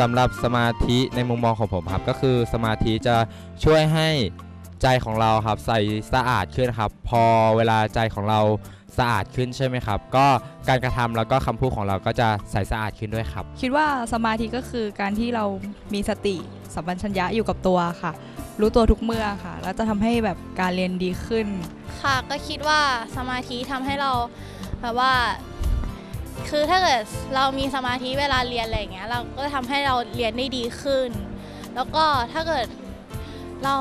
สำหรับสมาธิในมุมมองของผมครับ ก็คือสมาธิจะช่วยให้ใจของเราครับใสสะอาดขึ้นครับ พอเวลาใจของเราสะอาดขึ้นใช่ไหมครับ ก็การกระทำแล้วก็คำพูดของเราก็จะใสสะอาดขึ้นด้วยครับ คิดว่าสมาธิก็คือการที่เรามีสติสัมปชัญญะอยู่กับตัวค่ะ รู้ตัวทุกเมื่อค่ะ แล้วจะทำให้แบบการเรียนดีขึ้น ค่ะก็คิดว่าสมาธิทำให้เราแบบว่า คือถ้าเกิดเรามีสมาธิเวลาเรียนอะไรอย่างเงี้ยเราก็ทำให้เราเรียนได้ดีขึ้น แล้วก็ถ้าเกิดเรา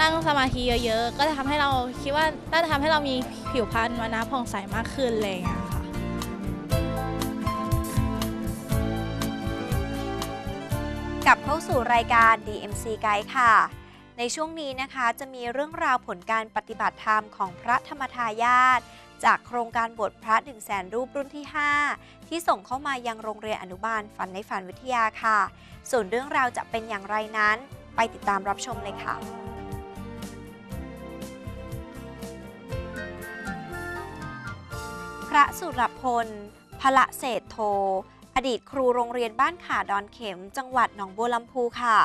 นั่งสมาธิเยอะๆ ก็จะทำให้เราคิดว่าน่าจะทำให้เรามีผิวพรรณวันนะผ่องใสมากขึ้นอะไรอย่างเงี้ยค่ะ กลับเข้าสู่รายการ DMC Guide ค่ะ ในช่วงนี้นะคะจะมีเรื่องราวผลการปฏิบัติธรรมของพระธรรมทายาท จากโครงการบวชพระ 1 0 0 0 0แสนรูปรุ่นที่ 5 ที่ส่งเข้ามายังโรงเรียนอนุบาลฝันในฝันวิทยาค่ะ ส่วนเรื่องราวจะเป็นอย่างไรนั้น ไปติดตามรับชมเลยค่ะพระสุรพล พละเศษโท อดีตครูโรงเรียนบ้านขาดอนเข็ม จังหวัดหนองบัวลำพูค่ะ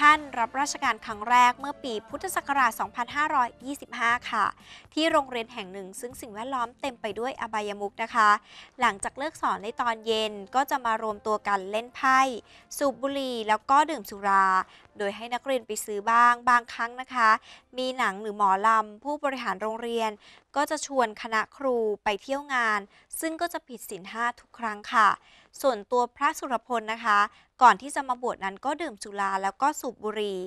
ท่านรับราชการครั้งแรกเมื่อปีพุทธศักราช 2525 ค่ะ ที่โรงเรียนแห่งหนึ่ง ซึ่งสิ่งแวดล้อมเต็มไปด้วยอบายมุกนะคะ หลังจากเลิกสอนในตอนเย็นก็จะมารวมตัวกันเล่นไพ่ สูบบุหรี่แล้วก็ดื่มสุรา โดยให้นักเรียนไปซื้อบ้าง บางครั้งนะคะ มีหนังหรือหมอลำผู้บริหารโรงเรียน ก็จะชวนคณะครูไปเที่ยวงาน ซึ่งก็จะผิดศีลห้าทุกครั้งค่ะ ส่วนตัวพระสุรพลนะคะ ก่อนที่จะมาบวชนั้นก็ดื่มสุราแล้วก็สูบบุหรี่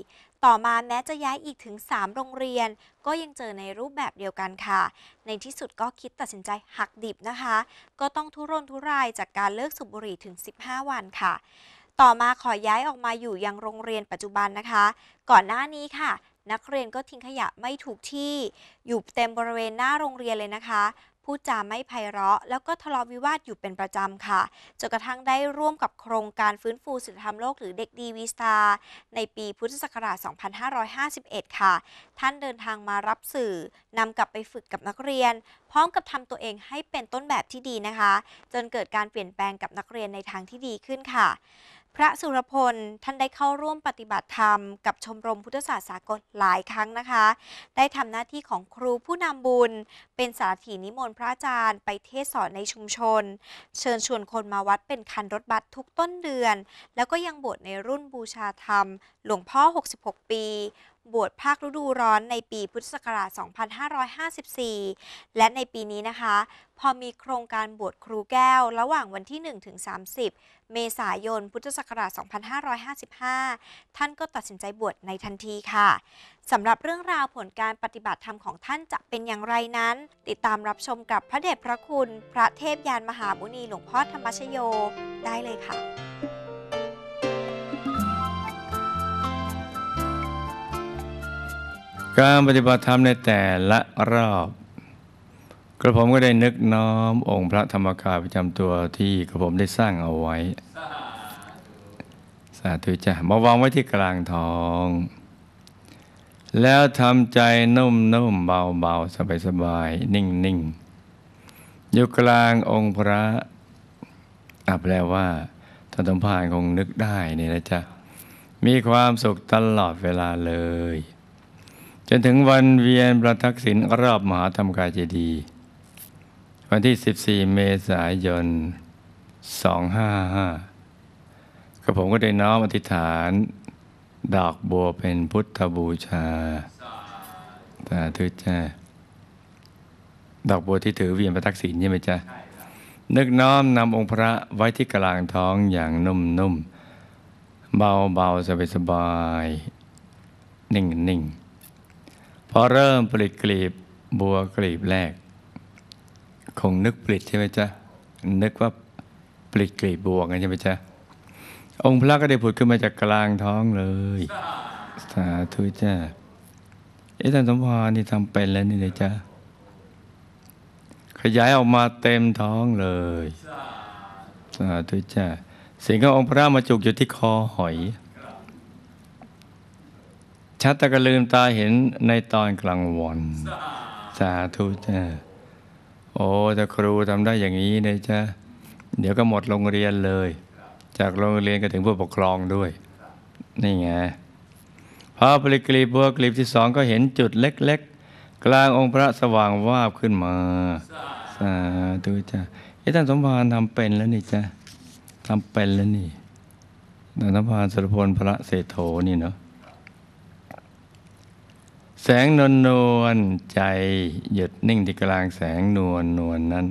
ต่อมาแม้จะย้ายอีกถึง 3 โรงเรียน ก็ยังเจอในรูปแบบเดียวกันค่ะ ในที่สุดก็คิดตัดสินใจหักดิบนะคะ ก็ต้องทุรนทุรายจากการเลิกสูบบุหรี่ถึง 15 วันค่ะ ต่อมาขอย้ายออกมาอยู่ยังโรงเรียนปัจจุบันนะคะ ก่อนหน้านี้ค่ะ นักเรียนก็ทิ้งขยะไม่ถูกที่ อยู่เต็มบริเวณหน้าโรงเรียนเลยนะคะ พูดจาไม่ไพเราะ แล้วก็ทะเลาะวิวาทอยู่เป็นประจำค่ะ จนกระทั่งได้ร่วมกับโครงการฟื้นฟูศิลธรรมโลกหรือเด็กดีวีสตาในปีพุทธศักราช 2551 ค่ะ ท่านเดินทางมารับสื่อนำกลับไปฝึกกับนักเรียน พร้อมกับทำตัวเองให้เป็นต้นแบบที่ดีนะคะ จนเกิดการเปลี่ยนแปลงกับนักเรียนในทางที่ดีขึ้นค่ะ พระสุรพลท่านได้เข้าร่วมปฏิบัติธรรมกับชมรมพุทธศาสตร์สากลหลายครั้งนะคะ ได้ทำหน้าที่ของครูผู้นำบุญ เป็นสารถีนิมนต์พระอาจารย์ ไปเทศสอนในชุมชน เชิญชวนคนมาวัดเป็นคันรถบัสทุกต้นเดือน แล้วก็ยังบวชในรุ่นบูชาธรรม หลวงพ่อ 66 ปี บวชภาคฤดูร้อนในปีพุทธศักราช 2554 และในปีนี้นะคะ พอมีโครงการบวชครูแก้ว ระหว่างวันที่ 1 ถึง 30 เมษายน พุทธศักราช 2555 ท่านก็ตัดสินใจบวชในทันทีค่ะสำหรับเรื่องราวผลการปฏิบัติธรรมของท่านจะเป็นอย่างไรนั้น ติดตามรับชมกับพระเดชพระคุณ พระเทพยานมหามุนีหลวงพ่อธรรมชโยได้เลยค่ะ การปฏิบัติธรรมในแต่ละรอบกระผมก็ได้นึกน้อมองค์พระธรรมกายประจำตัวที่กระผมได้สร้างเอาไว้ สาธุจ้ะมาวางไว้ที่กลางท้อง แล้วทำใจนุ่มนุ่มเบาเบาสบายสบายนิ่งนิ่งอยู่กลางองค์พระอะแปลว่าท่านสมภารคงนึกได้นี่นะจ๊ะ มีความสุขตลอดเวลาเลย จนถึงวันเวียนประทักษิณรอบมหาธรรมกายเจดีย์วันที่ 14 เมษายน 255กระผมก็ได้น้อมอธิษฐาน ดอกบัวเป็นพุทธบูชาสาธุจ้าดอกบัวที่ถือเวียนประทักษิณใช่ไหมจ๊ะนึกน้อมนำองค์พระไว้ที่กลางท้องอย่างนุ่มๆ เบาๆสบายๆนิ่งๆ พอเริ่มปลิดกลีบบัวกลีบแรก คงนึกปลิดใช่ไหมจ๊ะ นึกว่าปลิดกลีบบัวกันใช่ไหมจ๊ะ องค์พระก็ได้ผุดขึ้นมาจากกลางท้องเลย สาธุจ้าเอ๊ะท่านสมพรนี่ทำเป็นแล้วนี่เลยจ้ะขยายออกมาเต็มท้องเลยสาธุจ้าสิ่งขององค์พระมาจุกอยู่ที่คอหอย ชัดตะกลืมตาเห็นในตอนกลางวัน สาธุจ้าโอ้ถ้าครูทำได้อย่างนี้นะจ๊ะเดี๋ยวก็หมดโรงเรียนเลย จากโรงเรียนก็ถึงผู้ปกครองด้วย นี่ไงพอปริกรีบัวกลีบที่สองก็เห็นจุดเล็ก ๆ กลางองค์พระสว่างวาบขึ้นมา สาธุจ้ะไอ้ท่านสมภารทำเป็นแล้วนี่จ้ะทำเป็นแล้วนี่ท่านสมภารสุรพลพระเศรษโธนี่เนาะ แสงนวลนวลใจหยุดนิ่งที่กลางแสงนวลนวลนั้น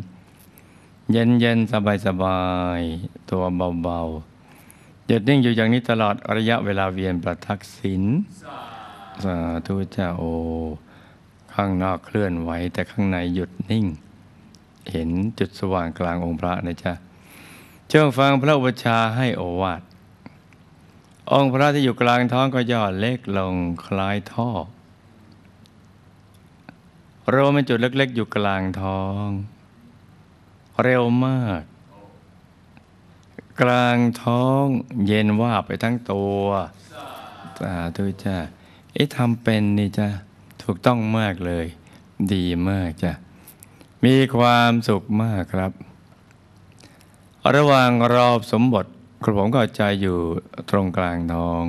เย็นเย็นสบายสบายตัวเบาๆหยุดนิ่งอยู่อย่างนี้ตลอดระยะเวลาเวียนประทักษิณสาธุเจ้าโอ ข้างนอกเคลื่อนไหวแต่ข้างในหยุดนิ่ง เห็นจุดสว่างกลางองค์พระนะจ๊ะเจ้าฟังพระอุปชาให้โอวาทองค์พระที่อยู่กลางท้องก็ย่อเล็กลงคล้ายท่อ เราเป็นจุดเล็ก ๆ อยู่กลางท้อง เร็วมาก กลางท้องเย็นว่าไปทั้งตัวสาธุจ้าเอ๊ะทำเป็นนี่จ้ะถูกต้องมากเลย ดีมากจ้ะมีความสุขมากครับ ระหว่างรอบสมบทกระผมก็เอาใจอยู่ตรงกลางท้อง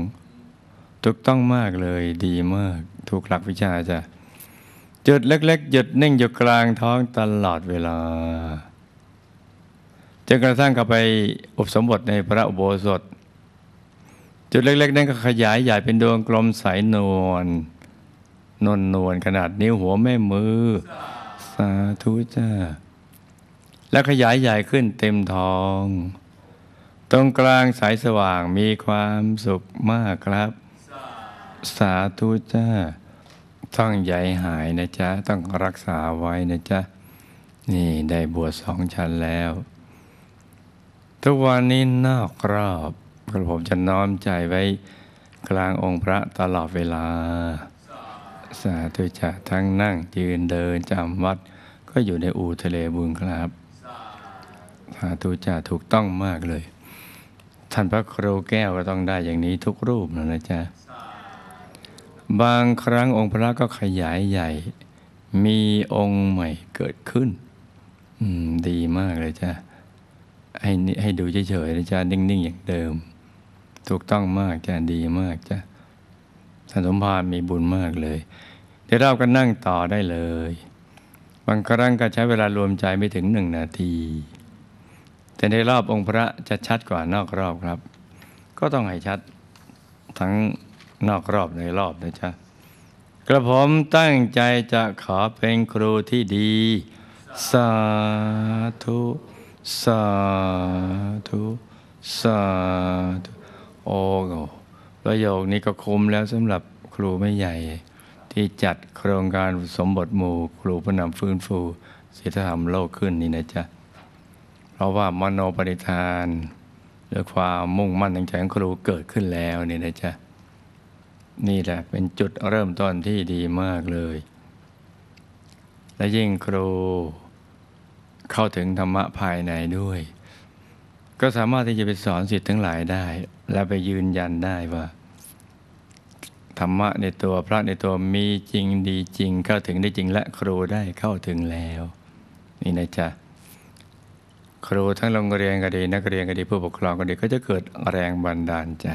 ถูกต้องมากเลยดีมาก ถูกหลักวิชาจ้ะ จุดเล็กๆหยุดนิ่งอยู่กลางท้องตลอดเวลาจนกระทั่งเข้าไปอุปสมบทในพระอุโบสถ จุดเล็กๆนั้นก็ขยายใหญ่เป็นดวงกลมใสนวลนวลนวลขนาดนิ้วหัวแม่มือ สาธุจ้าแล้วขยายใหญ่ขึ้นเต็มท้อง ตรงกลางสายสว่างมีความสุขมากครับ สาธุจ้า ต้องใหญ่หายนะจ๊ะ ต้องรักษาไว้นะจ๊ะ นี่ได้บวชสองชั้นแล้ว ทุกวันนี้นอกรอบกระผมจะน้อมใจไว้กลางองค์พระตลอดเวลา สาธุจะทั้งนั่งยืนเดินจำวัด ก็อยู่ในอู่ทะเลบุญครับ สาธุจะถูกต้องมากเลย ท่านพระครูแก้วก็ต้องได้อย่างนี้ทุกรูปนะนะจ๊ะ บางครั้งองค์พระก็ขยายใหญ่ มีองค์ใหม่เกิดขึ้น ดีมากเลยจ้ะให้ให้ดูเฉยๆนะจ๊ะนิ่ง ๆ อย่างเดิม ถูกต้องมากจ้ะดีมากจ้ะท่านสมภารมีบุญมากเลยเดี๋ยวเราก็นั่งต่อได้เลย บางครั้งก็ใช้เวลารวมใจไม่ถึงหนึ่งนาที แต่ในรอบองค์พระจะชัดกว่านอกรอบครับ ก็ต้องให้ชัดทั้ง นอกรอบในรอบนะจ๊ะกระผมตั้งใจจะขอเป็นครูที่ดี สาธุ สาธุ สาธุ โอ้โหประโยคนี้ก็คุ้มแล้วสำหรับครูไม่ใหญ่ ที่จัดโครงการสมบทหมู่ครูผู้นำฟื้นฟูศีลธรรมโลกขึ้นนี่นะจ๊ะ เพราะว่ามโนปณิธานหรือความมุ่งมั่นตั้งใจของครูเกิดขึ้นแล้วนี่นะจ๊ะ นี่แหละเป็นจุดเริ่มต้นที่ดีมากเลย และยิ่งครูเข้าถึงธรรมะภายในด้วย ก็สามารถที่จะไปสอนสิทธิ์ทั้งหลายได้ และไปยืนยันได้ว่า ธรรมะในตัวพระในตัวมีจริงดีจริง เข้าถึงได้จริงและครูได้เข้าถึงแล้ว นี่นะจ๊ะครูทั้งโรงเรียนก็ดีนักเรียนก็ดีผู้ปกครองก็ดีก็จะเกิดแรงบันดาลใจ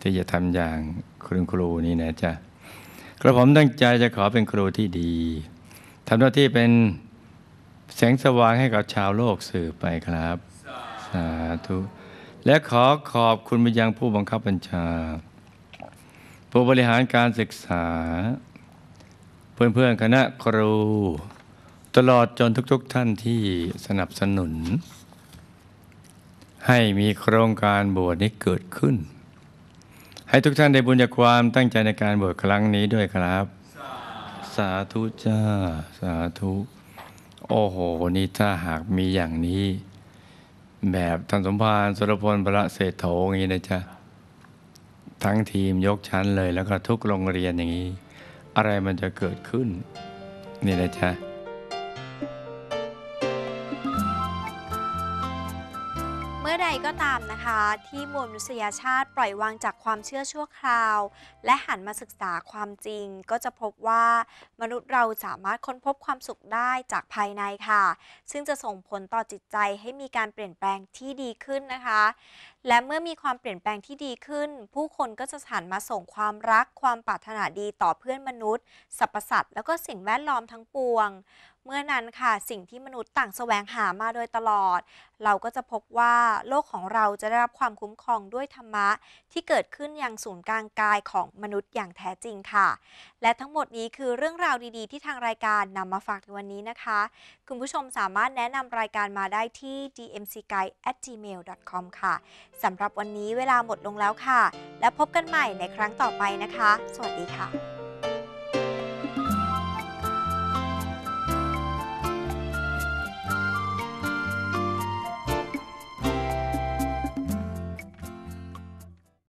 ที่จะทำอย่างคุณครูนี่นะจ๊ะกระผมตั้งใจจะขอเป็นครูที่ดีทำหน้าที่เป็นแสงสว่างให้กับชาวโลกสื่อไปครับ สาธุ และขอขอบคุณไปยังผู้บังคับบัญชา ผู้บริหารการศึกษา เพื่อนๆคณะครู ตลอดจนทุกๆทท่านที่สนับสนุน ให้มีโครงการบวชนี้เกิดขึ้น ให้ทุกท่านได้บุญจากความตั้งใจในการบวชครั้งนี้ด้วยครับ สาธุจ้า สาธุ โอ้โห นี่ถ้าหากมีอย่างนี้ แบบท่านสมภารสุรพลประเศรษโถอย่างนี้นะจ๊ะ ทั้งทีมยกชั้นเลยแล้วก็ทุกโรงเรียนอย่างนี้ อะไรมันจะเกิดขึ้น นี่นะจ๊ะ ที่มวลมนุษยชาติปล่อยวางจากความเชื่อชั่วคราว และหันมาศึกษาความจริง ก็จะพบว่ามนุษย์เราสามารถค้นพบความสุขได้จากภายในค่ะ ซึ่งจะส่งผลต่อจิตใจให้มีการเปลี่ยนแปลงที่ดีขึ้นนะคะและเมื่อมีความเปลี่ยนแปลงที่ดีขึ้น ผู้คนก็จะหันมาส่งความรัก ความปรารถนาดีต่อเพื่อนมนุษย์สรรพสัตว์แล้วก็สิ่งแวดล้อมทั้งปวง เมื่อนั้นค่ะสิ่งที่มนุษย์ต่างแสวงหามาโดยตลอด เราก็จะพบว่าโลกของเราจะได้รับความคุ้มครองด้วยธรรมะ ที่เกิดขึ้นอย่างศูนย์กลางกายของมนุษย์อย่างแท้จริงค่ะ และทั้งหมดนี้คือเรื่องราวดีๆ ที่ทางรายการนำมาฝากในวันนี้นะคะ คุณผู้ชมสามารถแนะนำรายการมาได้ที่ dmcguide@gmail.com ค่ะสำหรับวันนี้เวลาหมดลงแล้วค่ะ และพบกันใหม่ในครั้งต่อไปนะคะ สวัสดีค่ะ